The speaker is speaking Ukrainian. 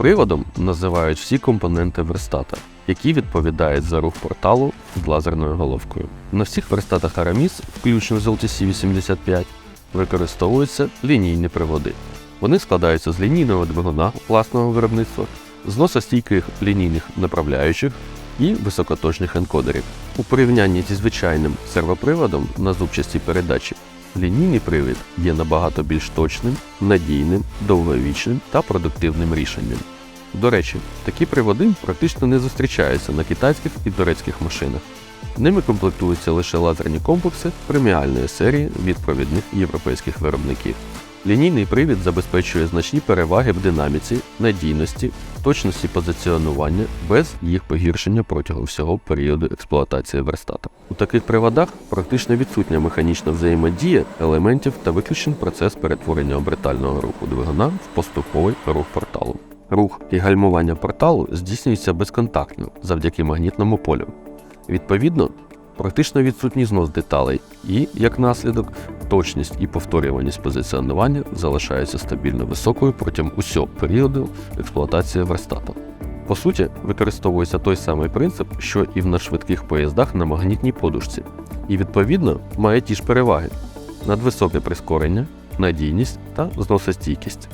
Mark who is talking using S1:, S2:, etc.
S1: Сервоприводом називають всі компоненти верстата, які відповідають за рух порталу з лазерною головкою. На всіх верстатах Aramis, включно з LTC-85, використовуються лінійні приводи. Вони складаються з лінійного двигуна власного виробництва, зносостійких лінійних направляючих і високоточних енкодерів. У порівнянні зі звичайним сервоприводом на зубчастій передачі лінійний привід є набагато більш точним, надійним, довговічним та продуктивним рішенням. До речі, такі приводи практично не зустрічаються на китайських і турецьких машинах. Ними комплектуються лише лазерні комплекси преміальної серії від провідних європейських виробників. Лінійний привід забезпечує значні переваги в динаміці, надійності, точності позиціонування без їх погіршення протягом всього періоду експлуатації верстата. У таких приводах практично відсутня механічна взаємодія елементів та виключен процес перетворення обертального руху двигуна в поступовий рух порталу. Рух і гальмування порталу здійснюється безконтактно завдяки магнітному полю. Відповідно, практично відсутній знос деталей і, як наслідок, точність і повторюваність позиціонування залишаються стабільно високою протягом усього періоду експлуатації верстата. По суті, використовується той самий принцип, що і в надшвидких поїздах на магнітній подушці, і відповідно має ті ж переваги надвисоке прискорення, надійність та зносостійкість.